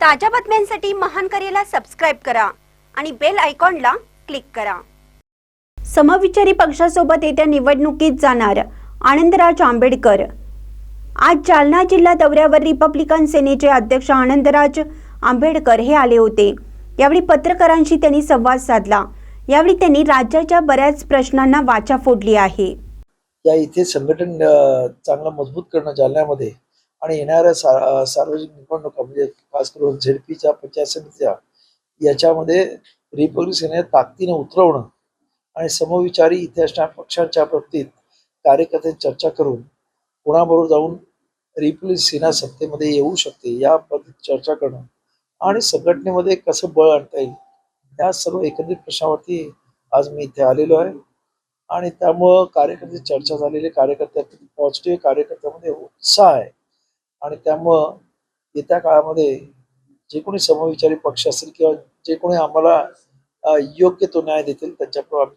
ताज्या बातम्यांसाठी महान करेला सबस्क्राईब करा आणि बेल आयकॉनला क्लिक करा. समविचारी पक्षासोबत येत्या निवडणुकीत जाणार आनंदराज आंबेडकर. आज जालना जिल्हा दौऱ्यावर रिपब्लिकन सेनेचे अध्यक्ष आनंदराज आंबेडकर हे आले होते. यावेळी पत्रकारांशी त्यांनी संवाद साधला. यावेळी त्यांनी राज्याच्या बऱ्याच प्रश्नांना वाचा फोडली आहे. या इथे संघटन चांगलं मजबूत करणं जालन्यामध्ये आणि येणाऱ्या सा सार्वजनिक निवडणुका म्हणजे खास करून झेडपीच्या पंचायत समितीच्या याच्यामध्ये रिपब्लिक सेने ताकदीने उतरवणं आणि समविचारी इथे असणाऱ्या पक्षांच्या बाबतीत कार्यकर्त्यांची चर्चा करून कोणाबरोबर जाऊन रिपब्लिक सेना सत्तेमध्ये येऊ शकते या पद्धतीत चर्चा करणं आणि संघटनेमध्ये कसं बळ आणता येईल या सर्व एकत्रित प्रश्नावरती आज मी इथे आलेलो आहे. आणि त्यामुळं कार्यकर्ते चर्चा झालेली कार्यकर्त्या पॉझिटिव्ह कार्यकर्त्यामध्ये उत्साह आहे. आणि त्यामुळं येत्या काळामध्ये जे कोणी समविचारी पक्ष असतील किंवा जे कोणी आम्हाला योग्य तो न्याय देतील त्यांच्याकडून आम्ही